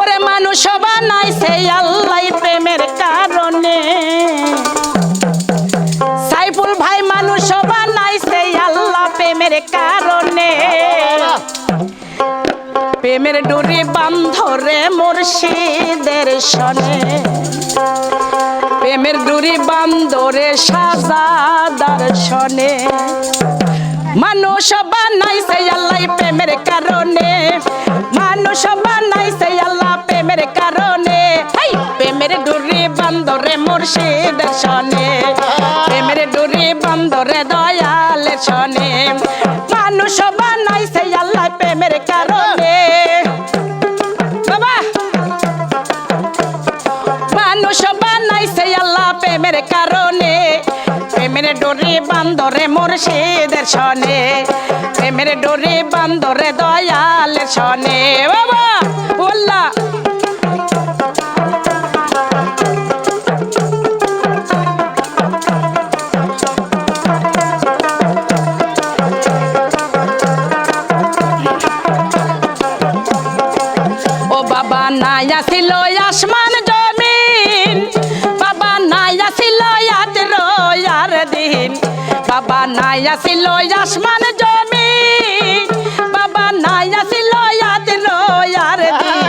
ওরে মানুষ বানাইছে আল্লাহ প্রেমের কারণে। সাইফুল ভাই মানুষ বানাইছে আল্লাহ প্রেমের কারণে। প্রেমের ডুরি বান্ধরে মুর্শিদের সনে। প্রেমের ডুরি বান্ধরে সাজাদার সনে। মানুষ বানাইছে আল্লাহ প্রেমের কারণে। মানুষ বানাইছে আল্লাহ প্রেমের কারণে। হেই, প্রেমের ডুরি বান্দরে মুর্শিদের সনে। প্রেমের ডুরি বান্দরে দয়ালের সনে। মানুষ বানাইছে আল্লাহ প্রেমের কারণে। বাবা! মানুষ বানাইছে আল্লাহ প্রেমের কারণে। প্রেমের ডোরে বান্দরে মুর্শিদের সনে। প্রেমের ডোরে বান্দরে দয়ালের সনে। বাবা বললা বাবা নাই আসিল আসমান জমিন বাবা নাই আসিল রোয়ার দিন।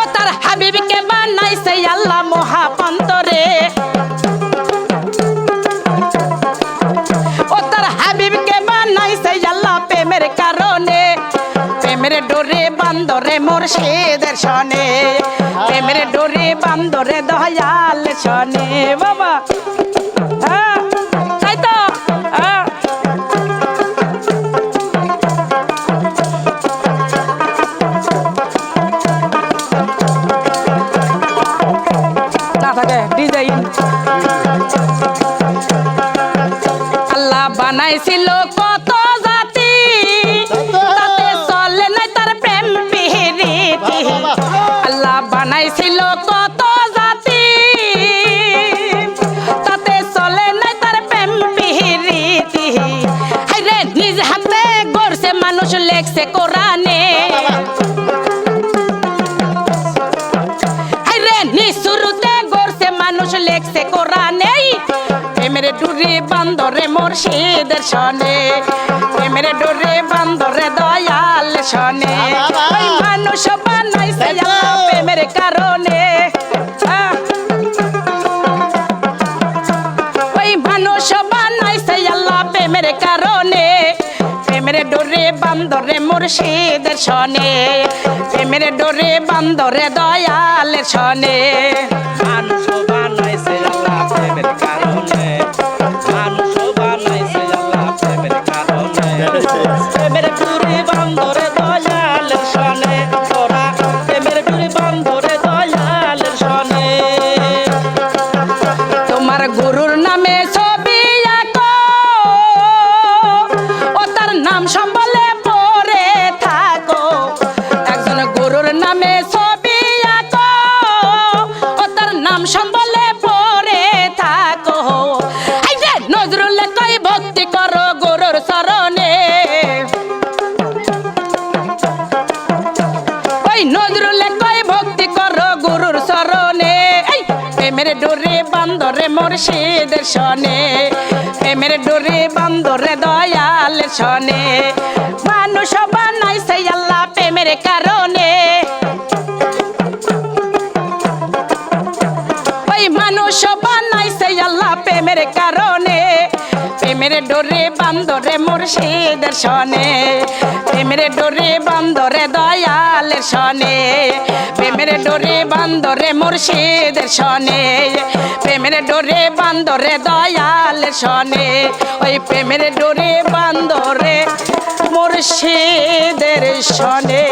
ও তার হাবিবকে বানাইছে আল্লাহ মহাপন্তরে ও তার হাবিবকে বানাইছে আল্লাহ প্রেমের কারণে। প্রেমের ডোরে বান্দরে মুর্শিদের সনে। প্রেমের ডোরে বান্দরে দয়াল সনে। বাবা বানাইছিল কত জাতি? তাতে চলে নাই তার প্রেম পিহিরিতি আল্লাহ বানাইছিল কত জাতি? তাতে চলে নাই তার প্রেম নিজ হাতে গড়ছে মানুষ, লেখছে কোরআনে। হাইরে নিশুরুতে গড়ছে মানুষ, লেখছে কোরআনে। প্রেমের ডুরি বান্দরে মুর্শিদের সনে। প্রেমের ডুরি বান্দরে দয়াল সনে। মানুষ বানাইছে আল্লাহ প্রেমের কারণে। ওই মানুষ বানাইছে আল্লাহ প্রেমের কারণে। প্রেমের ডোরে বান্দরে মুর্শিদের সনে। প্রেমের ডোরে বান্দরে দয়ালের সনে। মানুষ তোমার গুরুর নামে ছবি ও তার নাম সম্বলে পড়ে থাকো। একজন গুরুর নামে ছবি আঁকো, ও তার নাম সম্বলে পড়ে থাকো। নজরুল কই ভক্তি করো গুরুর চরণে। প্রেমের ডোরে বান্দরে মুর্শিদের সনে প্রেমের ডোরে বান্দরে দয়াল সনে মানুষ বানাইছে আল্লাহ প্রেমের কারণে। ওই মানুষ বানাইছে আল্লাহ প্রেমের কারণে। প্রেমের ডোরে বান্দরে মুর্শিদের সনে প্রেমের ডোরে বান্দরে সনে প্রেমের ডোরে বান্দরে মুর্শিদের সনে, প্রেমের ডোরে বান্দরে দয়াল সনে, ওই প্রেমের ডোরে বান্দরে মুর্শিদের সনে।